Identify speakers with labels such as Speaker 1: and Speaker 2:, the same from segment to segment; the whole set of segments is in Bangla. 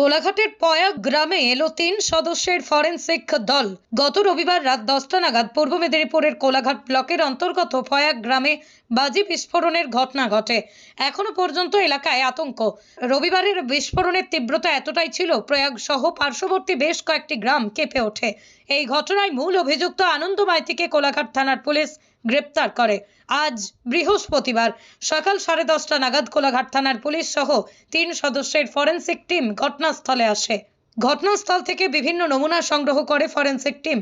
Speaker 1: কোলাঘাটের পয়া গ্রামে এলো তিন সদস্যের ফরেনসিক দল। গত রবিবার রাত দশটা নাগাদ পূর্ব মেদিনীপুরের কোলাঘাট ব্লকের অন্তর্গত পয়া গ্রামে বাজি বিস্ফোরণের ঘটনা ঘটে। এখনও পর্যন্ত এলাকায় আতঙ্ক। রবিবারের বিস্ফোরণের তীব্রতা এতটাই ছিল, প্রয়াগ সহ পার্শ্ববর্তী বেশ কয়েকটি গ্রাম কেঁপে ওঠে। এই ঘটনায় মূল অভিযুক্ত আনন্দ মাইতিকে কোলাঘাট থানার পুলিশ গ্রেপ্তার করে। আজ বৃহস্পতিবার সকাল সাড়ে দশটা নাগাদ কোলাঘাট থানার পুলিশ সহ তিন সদস্যের ফরেন্সিক টিম ঘটনাস্থলে আসে। ঘটনাস্থল থেকে বিভিন্ন নমুনা সংগ্রহ করে ফরেন্সিক টিম।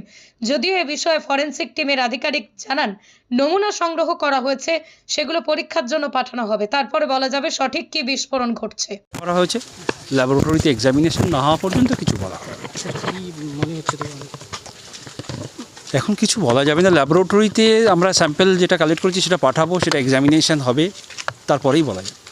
Speaker 1: যদিও এ বিষয়ে ফরেন্সিক টিমের আধিকারিক জানান নমুনা সংগ্রহ করা হয়েছে সেগুলো পরীক্ষার জন্য পাঠানো হবে। তারপরে বলা যাবে সঠিক কি বিস্ফোরণ ঘটছে।
Speaker 2: করা হয়েছে। ল্যাবরেটরিতে এক্সামিনেশন না হওয়া পর্যন্ত কিছু বলা হয়
Speaker 3: কি মনে হচ্ছে
Speaker 2: এখন কিছু বলা যাবে না। ল্যাবরেটরিতে আমরা স্যাম্পেল যেটা কালেক্ট করেছি সেটা পাঠাবো, সেটা এক্সামিনেশান হবে, তারপরেই বলা যাবে।